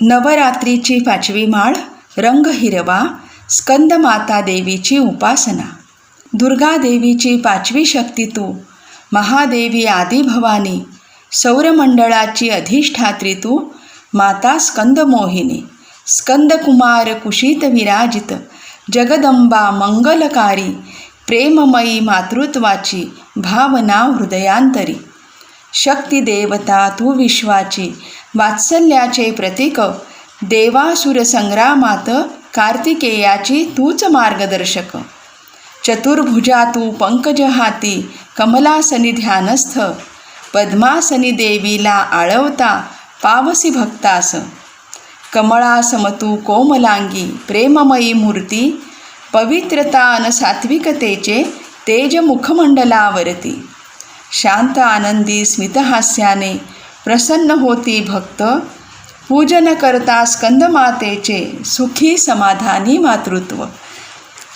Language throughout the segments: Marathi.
नवरात्रीची पाचवी माळ रंग हिरवा स्कंदमाता देवीची उपासना. दुर्गा देवीची पाचवी शक्ती तू महादेवी आदिभवानी सौरमंडळाची अधिष्ठात्री तू माता स्कंदमोहिनी स्कंदकुमार कुशीत विराजित जगदंबा मंगलकारी प्रेममयी मातृत्वाची भावना हृदयांतरी. शक्ती देवता तू विश्वाची. वात्सल्याचे प्रतीक देवासुर संग्रामात कार्तिकेयाची तूच मार्गदर्शक. चतुर्भुजा तू पंकज हाती कमलासनी ध्यानस्थ. पद्मासनी देवीला आळवता पावसी भक्तास. कमळासम तू कोमलांगी प्रेममयी मूर्ती. पवित्रता अन सात्विकतेचे तेज मुखमंडलावरती शांत आनंदी स्मितहास्याने प्रसन्न होती भक्त. पूजन करता स्कंदमातेचे सुखी समाधानी मातृत्व.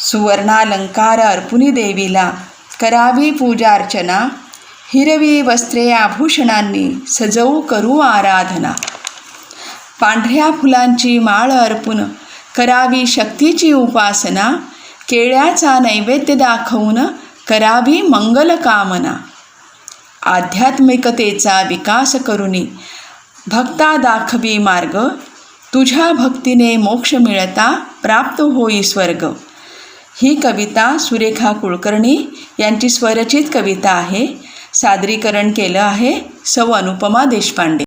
सुवर्णालंकार अर्पुनी देवीला करावी पूजार्चना. हिरवी वस्त्रे आभूषणांनी सजवू करू आराधना. पांढऱ्या फुलांची माळ अर्पून करावी शक्तीची उपासना. केळ्याचा नैवेद्य दाखवून करावी मंगल कामना आध्यात्मिकतेचा विकास करुनी. भक्ता दाखवी मार्ग तुझ्या भक्तीने मोक्ष मिळता प्राप्त होई स्वर्ग. ही कविता सुरेखा कुलकर्णी यांची स्वरचित कविता आहे. सादरीकरण केलं आहे सौ अनुपमा देशपांडे.